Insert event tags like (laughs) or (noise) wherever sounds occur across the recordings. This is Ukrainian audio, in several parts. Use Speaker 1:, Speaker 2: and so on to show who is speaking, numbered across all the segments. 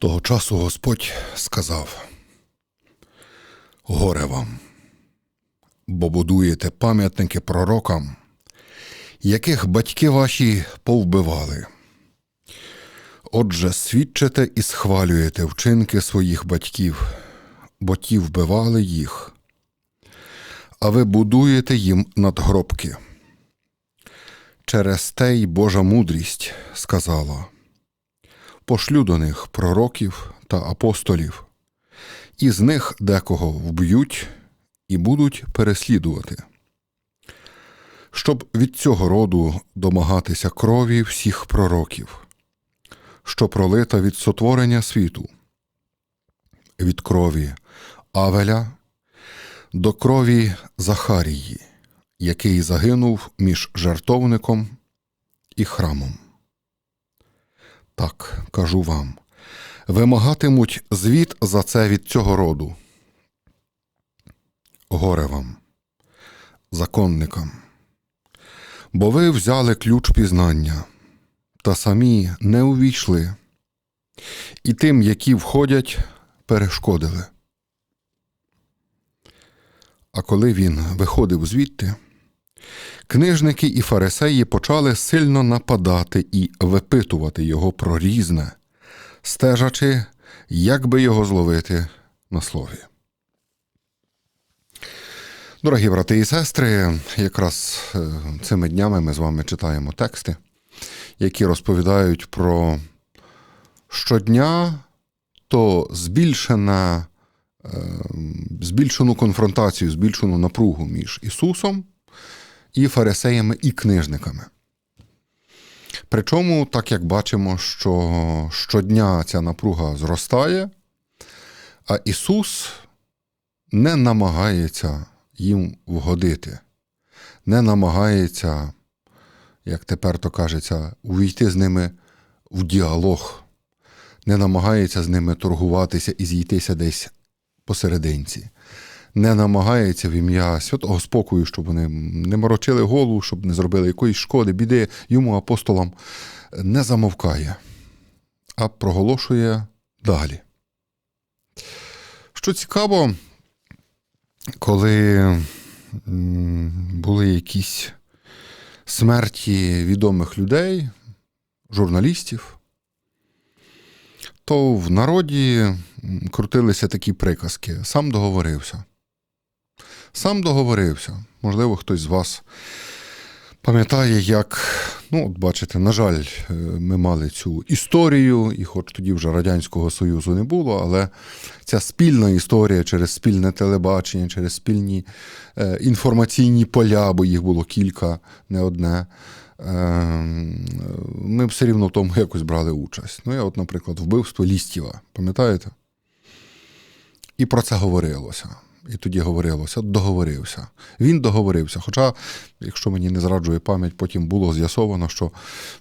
Speaker 1: Того часу Господь сказав: Горе вам, бо будуєте пам'ятники пророкам, яких батьки ваші повбивали. Отже, свідчите і схвалюєте вчинки своїх батьків, бо ті вбивали їх, а ви будуєте їм надгробки. Через те й Божа мудрість сказала пошлю до них пророків та апостолів, і з них декого вб'ють і будуть переслідувати, щоб від цього роду домагатися крові всіх пророків, що пролита від сотворення світу, від крові Авеля до крові Захарії, який загинув між жертовником і храмом. Так, кажу вам, вимагатимуть звіт за це від цього роду. Горе вам, законникам, бо ви взяли ключ пізнання, та самі не увійшли, і тим, які входять, перешкодили. А коли він виходив звідти, Книжники і фарисеї почали сильно нападати і випитувати його про різне, стежачи, як би його зловити на слові. Дорогі брати і сестри, якраз е, цими днями ми з вами читаємо тексти, які розповідають про щодня то збільшена, е, збільшену конфронтацію, збільшену напругу між Ісусом і фарисеями, і книжниками. Причому, так як бачимо, що щодня ця напруга зростає, а Ісус не намагається їм вгодити, не намагається, як тепер то кажеться, увійти з ними в діалог, не намагається з ними торгуватися і зійтися десь посерединці не намагається в ім'я святого спокою, щоб вони не морочили голову, щоб не зробили якоїсь шкоди, біди йому, апостолам, не замовкає, а проголошує далі. Що цікаво, коли були якісь смерті відомих людей, журналістів, то в народі крутилися такі приказки, сам договорився. Сам договорився. Можливо, хтось з вас пам'ятає, як, ну, от бачите, на жаль, е, ми мали цю історію, і хоч тоді вже Радянського Союзу не було, але ця спільна історія через спільне телебачення, через спільні е, інформаційні поля, бо їх було кілька, не одне. Е, ми все рівно в тому якось брали участь. Ну, я, от, наприклад, вбивство Лістєва, пам'ятаєте? І про це говорилося. І тоді говорилося, договорився. Він договорився. Хоча, якщо мені не зраджує пам'ять, потім було з'ясовано, що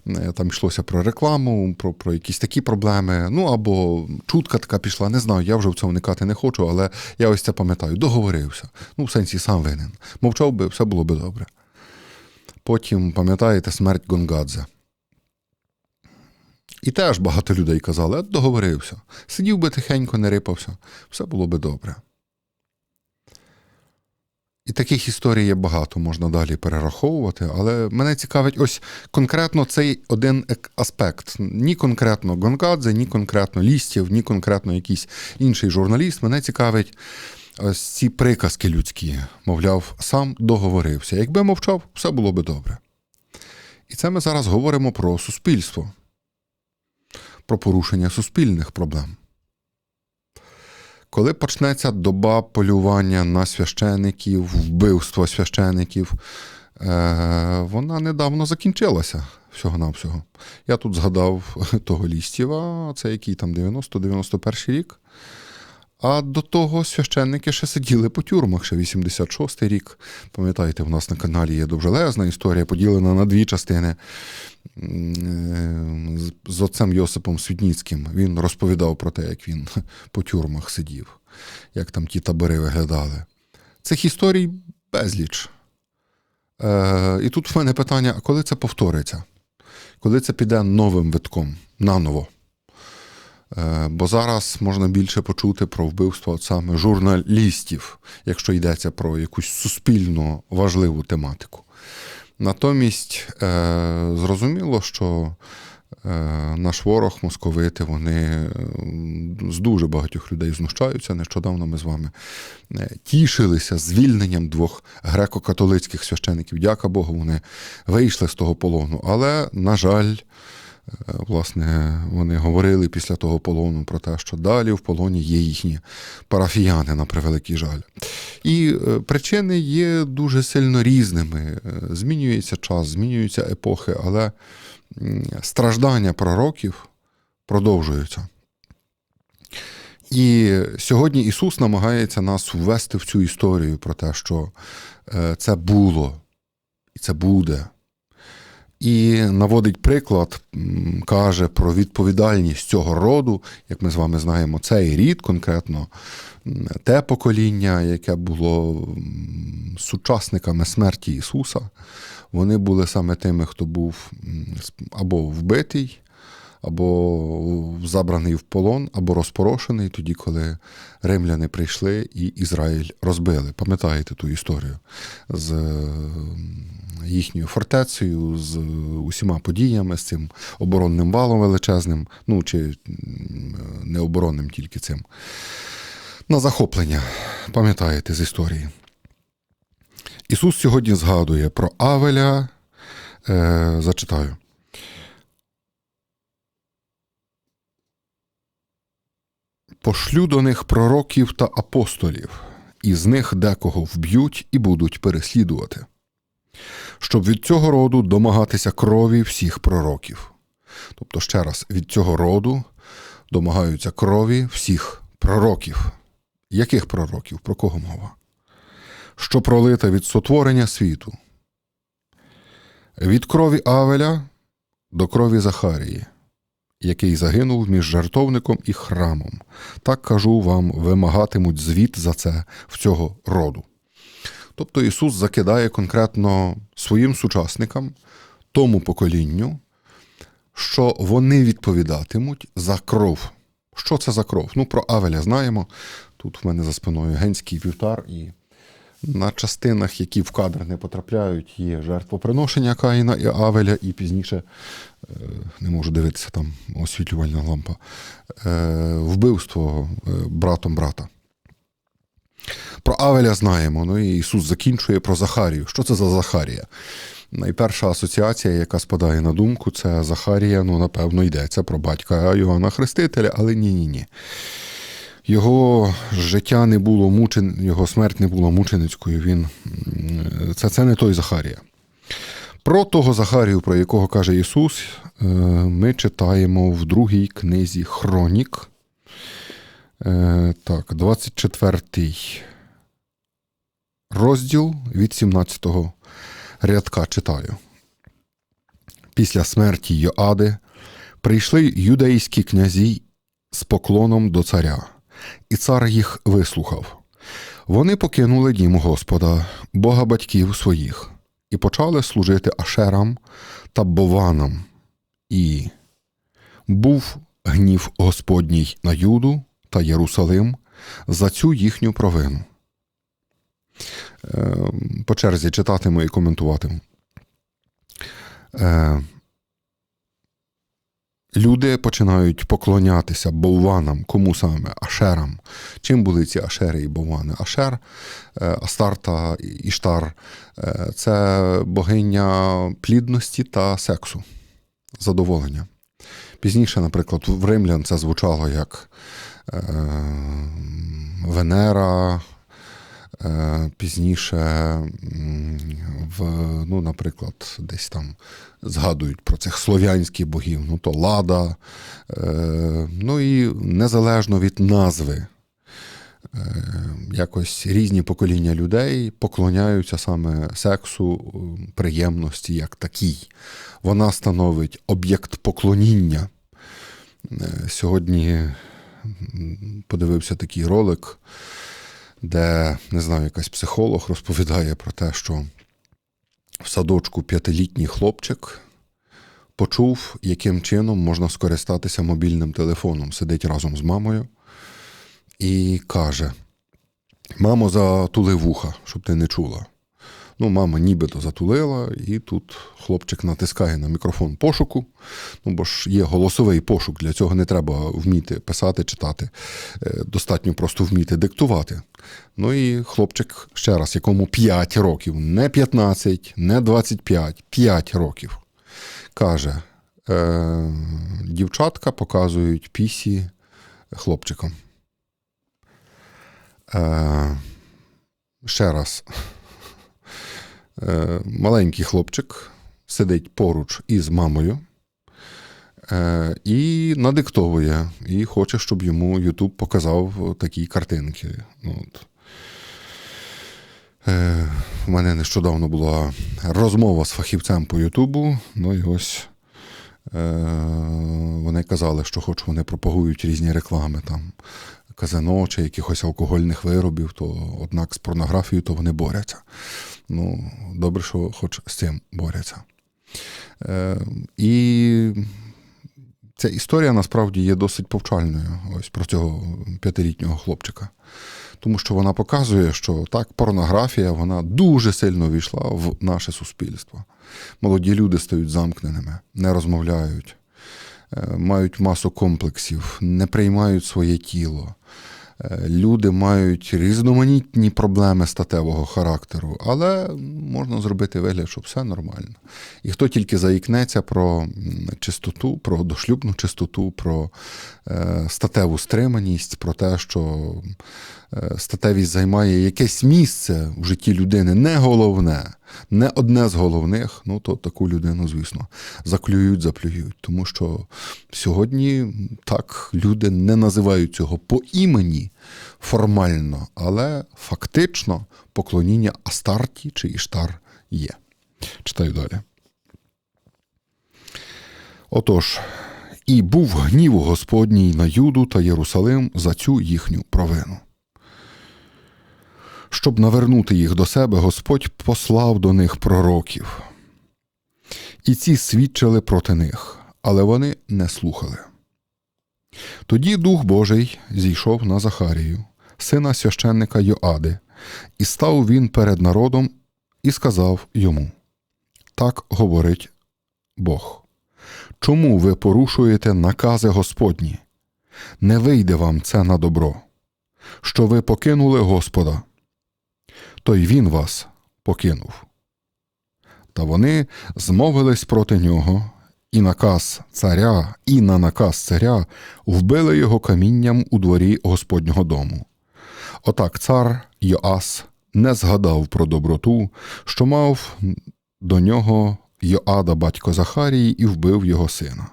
Speaker 1: е, там йшлося про рекламу, про про якісь такі проблеми. Ну або чутка така пішла, не знаю, я вже в це вникати не хочу, але я ось це пам'ятаю. Договорився. Ну, в сенсі сам винен. Мовчав би, все було би добре. Потім, пам'ятаєте, смерть Гонгадзе. І теж багато людей казали, договорився. Сидів би тихенько, не рипався, все було би добре. І таких історій є багато, можна далі перераховувати, але мене цікавить ось конкретно цей один аспект. Ні конкретно Гонгадзе, ні конкретно Лістів, ні конкретно якийсь інший журналіст. Мене цікавить ось ці приказки людські. Мовляв, сам договорився. Якби мовчав, все було би добре. І це ми зараз говоримо про суспільство, про порушення суспільних проблем. Коли почнеться доба полювання на священиків, вбивство священиків, е, вона недавно закінчилася всього-навсього. Я тут згадав (laughs) того Лістєва, це який там 90-91 рік. А до того священники ще сиділи по тюрмах, ще 86-й рік. Пам'ятаєте, в нас на каналі є довжелезна історія, поділена на дві частини. Е, з отцем Йосипом Світніцьким. Він розповідав про те, як він (laughs) по тюрмах сидів, як там ті табори виглядали. Цих історій безліч. Е, І тут в мене питання: а коли це повториться? Коли це піде новим витком, наново? Е, Бо зараз можна більше почути про вбивство саме журналістів, якщо йдеться про якусь суспільно важливу тематику. Натомість е, зрозуміло, що е, наш ворог, московити, вони з дуже багатьох людей знущаються. Нещодавно ми з вами тішилися звільненням двох греко-католицьких священиків. Дяка Богу, вони вийшли з того полону. Але, на жаль, власне, вони говорили після того полону про те, що далі в полоні є їхні парафіяни, на превеликий жаль. І е, причини є дуже сильно різними. Е, Змінюється час, змінюються епохи, але страждання пророків продовжуються. І сьогодні Ісус намагається нас ввести в цю історію про те, що е, це було і це буде. І наводить приклад, каже про відповідальність цього роду, як ми з вами знаємо, цей рід конкретно, те покоління, яке було сучасниками смерті Ісуса, вони були саме тими, хто був або вбитий, або забраний в полон, або розпорошений тоді, коли римляни прийшли і Ізраїль розбили. Пам'ятаєте ту історію з е, їхньою фортецею, з усіма подіями, з цим оборонним валом величезним, ну чи не оборонним тільки цим. На захоплення, пам'ятаєте з історії. Ісус сьогодні згадує про Авеля. Е, зачитаю. Пошлю до них пророків та апостолів, і з них декого вб'ють і будуть переслідувати, щоб від цього роду домагатися крові всіх пророків. Тобто, ще раз, від цього роду домагаються крові всіх пророків. Яких пророків? Про кого мова? Що пролита від сотворення світу. Від крові Авеля до крові Захарії, який загинув між жартовником і храмом. Так кажу вам, вимагатимуть звіт за це в цього роду. Тобто Ісус закидає конкретно своїм сучасникам, тому поколінню, що вони відповідатимуть за кров. Що це за кров? Ну, про Авеля знаємо. Тут в мене за спиною генський вівтар, і на частинах, які в кадр не потрапляють, є жертвоприношення Каїна і Авеля, і пізніше е, не можу дивитися там освітлювальна лампа. е, Вбивство е, братом брата. Про Авеля знаємо. Ну і Ісус закінчує про Захарію. Що це за Захарія? Найперша асоціація, яка спадає на думку, це Захарія, ну, напевно, йдеться про батька Йоанна Хрестителя, але ні-ні ні. Його життя не було мучен, його смерть не була мученицькою. Він, це, це не той Захарія. Про того Захарію, про якого каже Ісус, е, ми читаємо в другій книзі Хронік. Е, Так, 24 розділ від 17 рядка читаю. Після смерті Йоади прийшли юдейські князі з поклоном до царя, і цар їх вислухав. Вони покинули дім Господа, Бога батьків своїх, і почали служити Ашерам та Бованам. І був гнів Господній на Юду та Єрусалим за цю їхню провину. Е, По черзі читатиму і коментуватиму. Люди починають поклонятися бовванам, кому саме? Ашерам. Чим були ці ашери і боввани? Ашер, е, Астарта, Іштар е, це богиня плідності та сексу, задоволення. Пізніше, наприклад, в римлян це звучало як е, Венера, пізніше, в, ну, наприклад, десь там згадують про цих слов'янських богів, ну то Лада. Е, ну і незалежно від назви, е, якось різні покоління людей поклоняються саме сексу, е, приємності як такій. Вона становить об'єкт поклоніння. Е, Сьогодні подивився такий ролик, де, не знаю, якась психолог розповідає про те, що в садочку п'ятилітній хлопчик почув, яким чином можна скористатися мобільним телефоном. Сидить разом з мамою і каже: Мамо, затули вуха, щоб ти не чула. Ну, мама нібито затулила, і тут хлопчик натискає на мікрофон пошуку. Ну, бо ж є голосовий пошук, для цього не треба вміти писати, читати. Е, Достатньо просто вміти диктувати. Ну і хлопчик, ще раз, якому 5 років, не 15, не 25, 5 років. Каже: е, дівчатка показують пісі хлопчикам. Е, ще раз. Е, маленький хлопчик сидить поруч із мамою е, і надиктовує, і хоче, щоб йому Ютуб показав такі картинки. Ну, от. Е, У мене нещодавно була розмова з фахівцем по Ютубу. Ну і ось е, вони казали, що хоч вони пропагують різні реклами там. Казино чи якихось алкогольних виробів, то однак з порнографією то вони борються. Ну, добре, що хоч з цим борються. Е, і ця історія насправді є досить повчальною ось про цього п'ятирітнього хлопчика. Тому що вона показує, що так, порнографія вона дуже сильно війшла в наше суспільство. Молоді люди стають замкненими, не розмовляють, мають масу комплексів, не приймають своє тіло. Е, Люди мають різноманітні проблеми статевого характеру, але можна зробити вигляд, що все нормально. І хто тільки заікнеться про чистоту, про дошлюбну чистоту, про е, статеву стриманість, про те, що е, статевість займає якесь місце в житті людини, не головне, не одне з головних, ну то таку людину, звісно, заклюють, заплюють. Тому що сьогодні так люди не називають цього по імені формально, але фактично поклоніння Астарті чи Іштар є. Читаю далі. Отож, і був гнів Господній на Юду та Єрусалим за цю їхню провину. Щоб навернути їх до себе, Господь послав до них пророків. І ці свідчили проти них, але вони не слухали. Тоді Дух Божий зійшов на Захарію, сина священника Йоади, і став він перед народом і сказав йому: Так говорить Бог. Чому ви порушуєте накази Господні? Не вийде вам це на добро, що ви покинули Господа, то й він вас покинув. Та вони змовились проти нього, і наказ царя, і на наказ царя вбили його камінням у дворі Господнього дому. Отак цар Йоас не згадав про доброту, що мав до нього Йоада батько Захарії, і вбив його сина.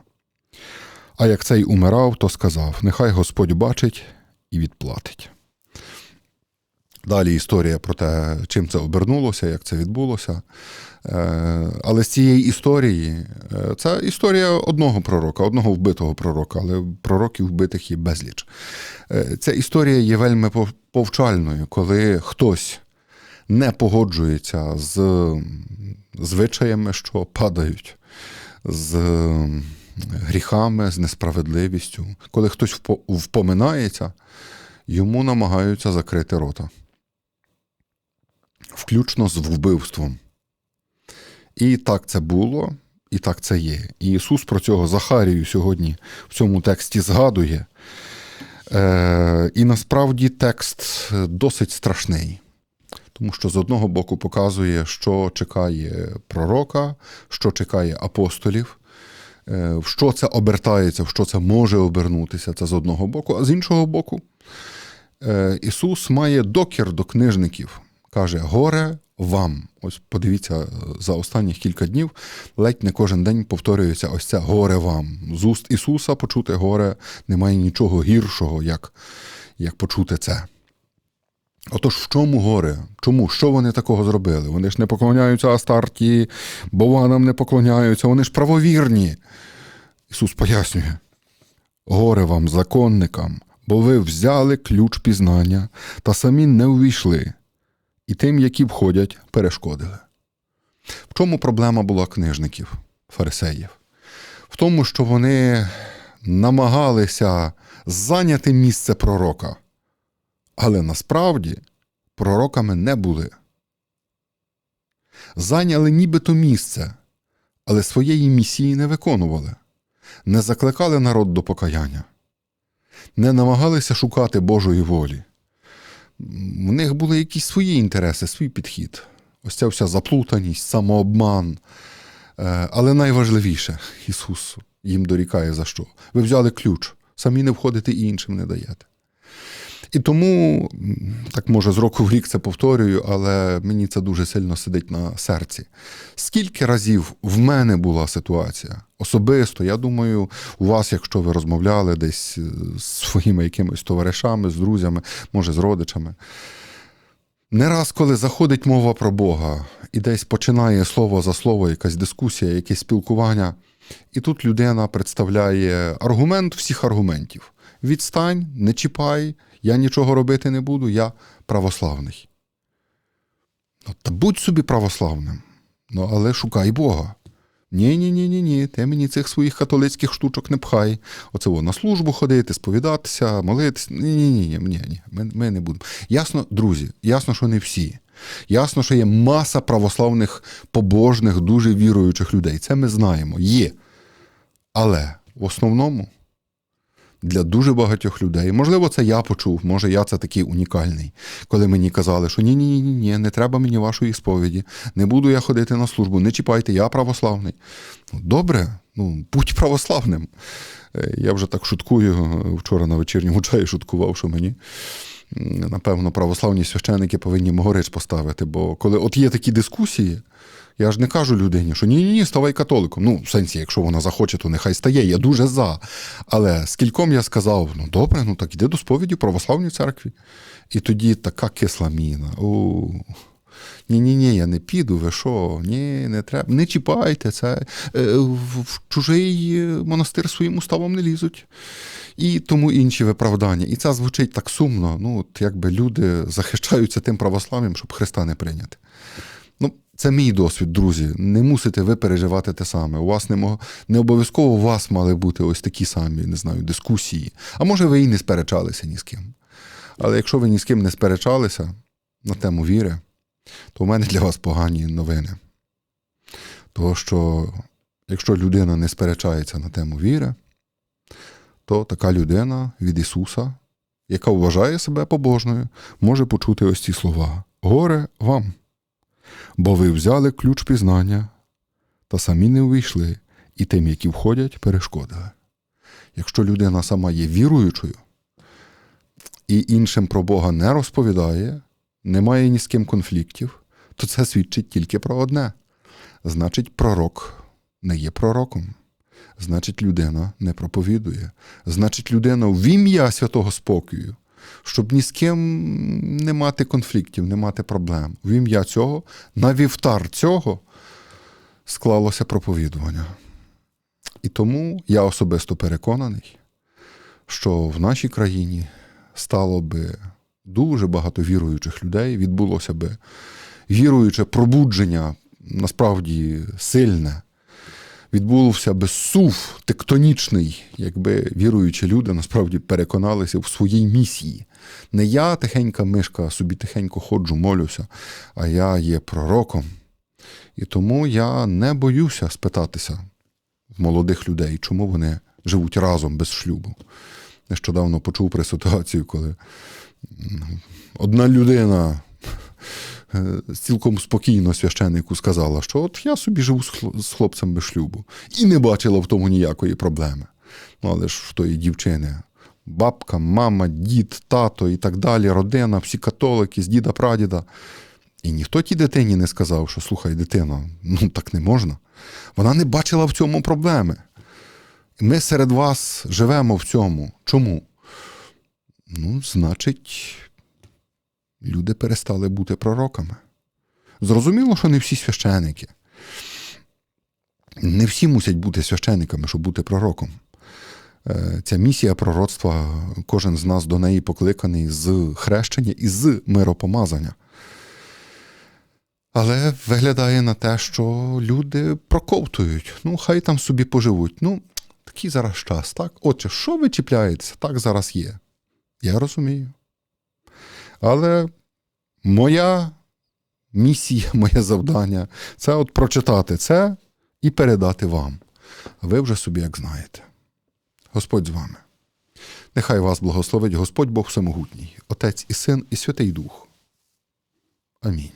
Speaker 1: А як цей умирав, то сказав: Нехай Господь бачить і відплатить. Далі історія про те, чим це обернулося, як це відбулося. Е, Але з цієї історії е, це історія одного пророка, одного вбитого пророка, але пророків вбитих є безліч. Е, Ця історія є вельми пов- повчальною, коли хтось не погоджується з звичаями, що падають, з гріхами, з несправедливістю. Коли хтось впоминається, йому намагаються закрити рота включно з вбивством. І так це було, і так це є. І Ісус про цього Захарію сьогодні в цьому тексті згадує. Е, і насправді текст досить страшний, тому що з одного боку показує, що чекає пророка, що чекає апостолів, е, в що це обертається, в що це може обернутися. Це з одного боку, а з іншого боку, е, Ісус має докір до книжників. Каже, горе вам. Ось подивіться, за останніх кілька днів ледь не кожен день повторюється ось це горе вам. З уст Ісуса почути горе немає нічого гіршого, як, як почути це. Отож, в чому горе? Чому? Що вони такого зробили? Вони ж не поклоняються Астарті, бованам не поклоняються, вони ж правовірні. Ісус пояснює: горе вам, законникам, бо ви взяли ключ пізнання та самі не увійшли, і тим, які входять, перешкодили. В чому проблема була книжників, фарисеїв? в тому, що вони намагалися зайняти місце пророка, але насправді пророками не були. Зайняли нібито місце, але своєї місії не виконували, не закликали народ до покаяння, не намагалися шукати Божої волі. В них були якісь свої інтереси, свій підхід. Ось ця вся заплутаність, самообман. Е, Але найважливіше, Ісус їм дорікає за що? Ви взяли ключ, самі не входите і іншим не даєте. І тому, так може, з року в рік це повторюю, але мені це дуже сильно сидить на серці. Скільки разів в мене була ситуація особисто, я думаю, у вас, якщо ви розмовляли десь з своїми якимись товаришами, з друзями, може, з родичами. Не раз, коли заходить мова про Бога, і десь починає слово за слово, якась дискусія, якесь спілкування, і тут людина представляє аргумент всіх аргументів. Відстань, не чіпай, я нічого робити не буду, я православний. Ну, та будь собі православним, ну але шукай Бога. Ні, ні, ні, ні, ні, ти мені цих своїх католицьких штучок не пхай. Оце во, на службу ходити, сповідатися, молитися. Ні, ні, ні, ні, ні. Ми, ми не будемо. Ясно, друзі, ясно, що не всі. Ясно, що є маса православних, побожних, дуже віруючих людей. Це ми знаємо. Є. Але в основному для дуже багатьох людей, можливо, це я почув, може, я це такий унікальний, коли мені казали, що ні, ні, ні, не треба мені вашої сповіді, не буду я ходити на службу, не чіпайте, я православний. Ну, Добре, ну будь православним. Е, Я вже так шуткую. Вчора на вечірньому чаї шуткував, що мені. Напевно, православні священики повинні могорич поставити, бо коли от є такі дискусії, я ж не кажу людині, що ні, ні, ні, ставай католиком. Ну, в сенсі, якщо вона захоче, то нехай стає. Я дуже за. Але скільком я сказав: ну добре, ну так іди до сповіді православній церкві. І тоді така кисла міна. О, ні, ні, ні, я не піду, ви що? Ні, не треба. Не чіпайте це. Е, В чужий монастир своїм уставом не лізуть. І тому інші виправдання. І це звучить так сумно. Ну, от якби люди захищаються тим православ'ям, щоб Христа не прийняти. Це мій досвід, друзі. Не мусите ви переживати те саме. У вас не, мо- не обов'язково у вас мали бути ось такі самі, не знаю, дискусії. А може, ви і не сперечалися ні з ким. Але якщо ви ні з ким не сперечалися на тему віри, то у мене для вас погані новини. Того, що якщо людина не сперечається на тему віри, то така людина від Ісуса, яка вважає себе побожною, може почути ось ці слова: Горе вам! Бо ви взяли ключ пізнання та самі не увійшли, і тим, які входять, перешкодили. Якщо людина сама є віруючою і іншим про Бога не розповідає, не має ні з ким конфліктів, то це свідчить тільки про одне. Значить, пророк не є пророком. Значить, людина не проповідує. Значить, людина в ім'я святого спокою, щоб ні з ким не мати конфліктів, не мати проблем. В ім'я цього, на вівтар цього склалося проповідування. І тому я особисто переконаний, що в нашій країні стало би дуже багато віруючих людей, відбулося би віруюче пробудження, насправді сильне. Відбувся би сув тектонічний, якби віруючі люди насправді переконалися в своїй місії. Не я тихенька мишка, собі тихенько ходжу, молюся, а я є пророком. І тому я не боюся спитатися молодих людей, чому вони живуть разом без шлюбу. Нещодавно почув про ситуацію, коли одна людина цілком спокійно священнику сказала, що от я собі живу з хло- хлопцем без шлюбу. І не бачила в тому ніякої проблеми. Ну, але ж в тої дівчини бабка, мама, дід, тато і так далі, родина, всі католики, з діда, прадіда. І ніхто тій дитині не сказав, що слухай, дитино, ну так не можна. Вона не бачила в цьому проблеми. Ми серед вас живемо в цьому. Чому? Ну, значить, люди перестали бути пророками. Зрозуміло, що не всі священики. Не всі мусять бути священиками, щоб бути пророком. Е, Ця місія пророцтва, кожен з нас до неї покликаний з хрещення і з миропомазання. Але виглядає на те, що люди проковтують. Ну, хай там собі поживуть. Ну, такий зараз час, так? Отже, що ви чіпляєтеся? Так зараз є. Я розумію. Але моя місія, (laughs) моє завдання це от прочитати це і передати вам. А ви вже собі як знаєте. Господь з вами. Нехай вас благословить Господь Бог Всемогутній, Отець і Син, і Святий Дух. Амінь.